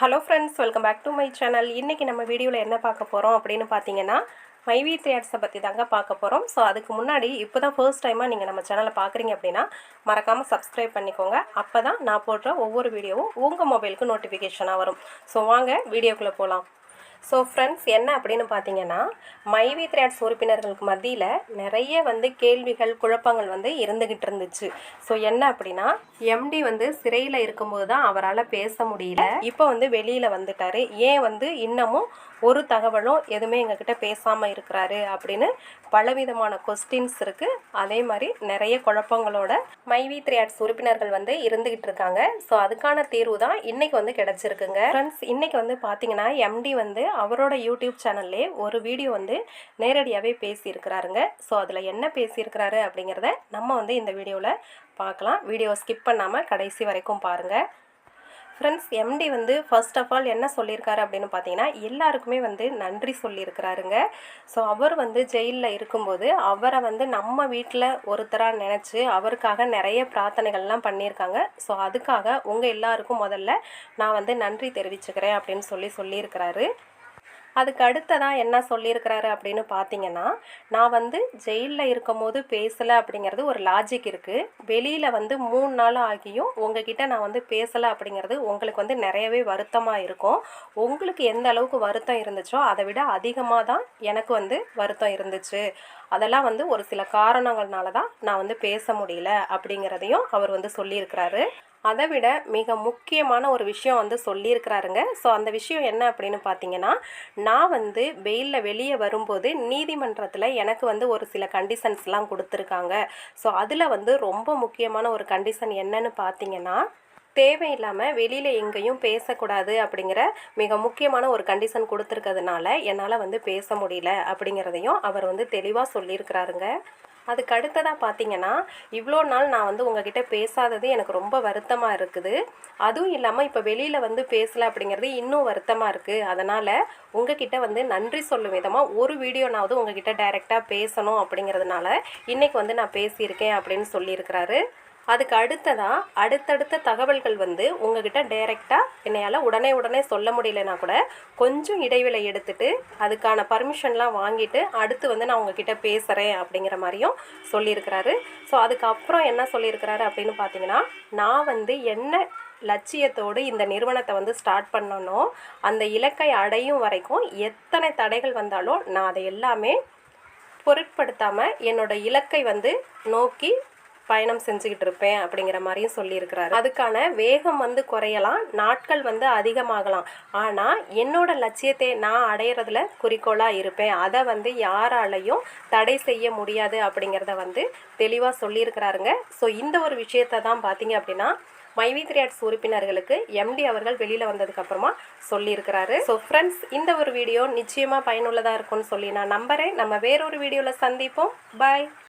Hello friends welcome back to my channel. இன்றைக்கி நம்ம வீடியோவில் என்ன பார்க்க போகிறோம் அப்படின்னு பார்த்தீங்கன்னா மைவி த்ரேட்ஸை பற்றி தாங்க பார்க்க போகிறோம் ஸோ அதுக்கு முன்னாடி இப்போ தான் ஃபர்ஸ்ட் டைமாக நீங்கள் நம்ம சேனலை பார்க்குறீங்க அப்படின்னா மறக்காமல் சப்ஸ்கிரைப் பண்ணிக்கோங்க. அப்போ தான் நான் போடுற ஒவ்வொரு வீடியோவும் உங்கள் மொபைலுக்கு நோட்டிஃபிகேஷனாக வரும். ஸோ வாங்க வீடியோக்குள்ளே போகலாம் ஸோ ஃப்ரெண்ட்ஸ் என்ன அப்படின்னு பார்த்தீங்கன்னா மைவி த்ரேட்ஸ் உறுப்பினர்களுக்கு மத்தியில் நிறைய வந்து கேள்விகள் குழப்பங்கள் வந்து இருந்துக்கிட்டு இருந்துச்சு. ஸோ என்ன அப்படின்னா எம்டி வந்து சிறையில் இருக்கும்போது தான் அவரால் பேச முடியல. இப்போ வந்து வெளியில் வந்துட்டாரு. ஏன் வந்து இன்னமும் ஒரு தகவலும் எதுவுமே எங்ககிட்ட பேசாமல் இருக்கிறாரு அப்படின்னு பலவிதமான கொஸ்டின்ஸ் இருக்குது அதே மாதிரி நிறைய குழப்பங்களோட மைவி த்ரேட்ஸ் உறுப்பினர்கள் வந்து இருந்துகிட்டு இருக்காங்க. ஸோ அதுக்கான தீர்வு தான் இன்றைக்கி வந்து கிடச்சிருக்குங்க. ஃப்ரெண்ட்ஸ் இன்றைக்கி வந்து பார்த்தீங்கன்னா எம்டி வந்து அவரோட யூடியூப் சேனல்லே ஒரு வீடியோ வந்து நேரடியாகவே பேசியிருக்கிறாருங்க. ஸோ அதில் என்ன பேசியிருக்கிறாரு அப்படிங்கிறத நம்ம வந்து இந்த வீடியோவில் பார்க்கலாம் வீடியோ ஸ்கிப் பண்ணாமல் கடைசி வரைக்கும் பாருங்கள் ஃப்ரெண்ட்ஸ் எம்டி வந்து ஃபர்ஸ்ட் ஆஃப் ஆல் என்ன சொல்லியிருக்காரு அப்படின்னு பார்த்தீங்கன்னா எல்லாருக்குமே வந்து நன்றி சொல்லியிருக்கிறாருங்க. ஸோ அவர் வந்து ஜெயிலில் இருக்கும்போது அவரை வந்து நம்ம வீட்டில் ஒருத்தராக நினச்சி அவருக்காக நிறைய பிரார்த்தனைகள்லாம் பண்ணியிருக்காங்க. ஸோ அதுக்காக உங்கள் எல்லாருக்கும் முதல்ல நான் வந்து நன்றி தெரிவிச்சுக்கிறேன் அப்படின்னு சொல்லி சொல்லியிருக்கிறாரு. அதுக்கு அடுத்ததாக என்ன சொல்லியிருக்கிறாரு அப்படின்னு பார்த்தீங்கன்னா நான் வந்து ஜெயிலில் இருக்கும் போது பேசலை அப்படிங்கிறது ஒரு லாஜிக் இருக்குது வெளியில் வந்து மூணு நாள் ஆகியும் உங்ககிட்ட நான் வந்து பேசலை அப்படிங்கிறது உங்களுக்கு வந்து நிறையவே வருத்தமாக இருக்கும். உங்களுக்கு எந்த அளவுக்கு வருத்தம் இருந்துச்சோ அதை விட அதிகமாக தான் எனக்கு வந்து வருத்தம் இருந்துச்சு. அதெல்லாம் வந்து ஒரு சில காரணங்கள்னால தான் நான் வந்து பேச முடியல அப்படிங்கிறதையும் அவர் வந்து சொல்லியிருக்கிறாரு. அதை விட மிக முக்கியமான ஒரு விஷயம் வந்து சொல்லியிருக்கிறாருங்க. ஸோ அந்த விஷயம் என்ன அப்படின்னு பார்த்தீங்கன்னா நான் வந்து வெயிலில் வெளியே வரும்போது நீதிமன்றத்தில் எனக்கு வந்து ஒரு சில கண்டிஷன்ஸ்லாம் கொடுத்துருக்காங்க. ஸோ அதில் வந்து ரொம்ப முக்கியமான ஒரு கண்டிஷன் என்னன்னு பார்த்தீங்கன்னா தேவையில்லாமல் வெளியில் எங்கேயும் பேசக்கூடாது அப்படிங்கிற மிக முக்கியமான ஒரு கண்டிஷன் கொடுத்துருக்கிறதுனால என்னால் வந்து பேச முடியல அப்படிங்கிறதையும் அவர் வந்து தெளிவாக சொல்லியிருக்கிறாருங்க. அதுக்கு அடுத்ததாக பார்த்தீங்கன்னா இவ்வளோ நாள் நான் வந்து உங்ககிட்ட பேசாதது எனக்கு ரொம்ப வருத்தமாக இருக்குது. அதுவும் இல்லாமல் இப்போ வெளியில் வந்து பேசலை அப்படிங்கிறது இன்னும் வருத்தமாக இருக்குது அதனால் உங்ககிட்ட வந்து நன்றி சொல்லும் விதமாக ஒரு வீடியோனாவது உங்ககிட்ட டைரெக்டாக பேசணும் அப்படிங்கிறதுனால இன்றைக்கி வந்து நான் பேசியிருக்கேன் அப்படின்னு சொல்லியிருக்கிறாரு. அதுக்கு அடுத்ததாக அடுத்தடுத்த தகவல்கள் வந்து உங்ககிட்ட டைரெக்டாக என்னையால் உடனே உடனே சொல்ல முடியலனா கூட கொஞ்சம் இடைவெளி எடுத்துட்டு அதுக்கான பர்மிஷன்லாம் வாங்கிட்டு அடுத்து வந்து நான் உங்ககிட்ட பேசுகிறேன் அப்படிங்கிற மாதிரியும் சொல்லியிருக்கிறாரு. ஸோ அதுக்கப்புறம் என்ன சொல்லியிருக்கிறாரு அப்படின்னு பார்த்தீங்கன்னா நான் வந்து என்ன லட்சியத்தோடு இந்த நிறுவனத்தை வந்து ஸ்டார்ட் பண்ணணும் அந்த இலக்கை அடையும் வரைக்கும் எத்தனை தடைகள் வந்தாலும் நான் அதை எல்லாமே பொருட்படுத்தாமல் என்னோட இலக்கை வந்து நோக்கி பயணம் செஞ்சுக்கிட்டு இருப்பேன் அப்படிங்கிற மாதிரியும் சொல்லியிருக்கிறாரு. அதுக்கான வேகம் வந்து குறையலாம் நாட்கள் வந்து அதிகமாகலாம். ஆனால் என்னோட லட்சியத்தை நான் அடையிறதுல குறிக்கோளாக இருப்பேன். அதை வந்து யாராலையும் தடை செய்ய முடியாது அப்படிங்கிறத வந்து தெளிவாக சொல்லியிருக்கிறாருங்க. ஸோ இந்த ஒரு விஷயத்தை தான் பார்த்தீங்க அப்படின்னா மைவி த்ரியாட்ஸ் உறுப்பினர்களுக்கு எம்டி அவர்கள் வெளியில் வந்ததுக்கப்புறமா சொல்லியிருக்கிறாரு. ஸோ ஃப்ரெண்ட்ஸ் இந்த ஒரு வீடியோ நிச்சயமாக பயனுள்ளதாக இருக்கும்னு சொல்லி நான் நம்புகிறேன் நம்ம வேறொரு வீடியோவில் சந்திப்போம். பாய்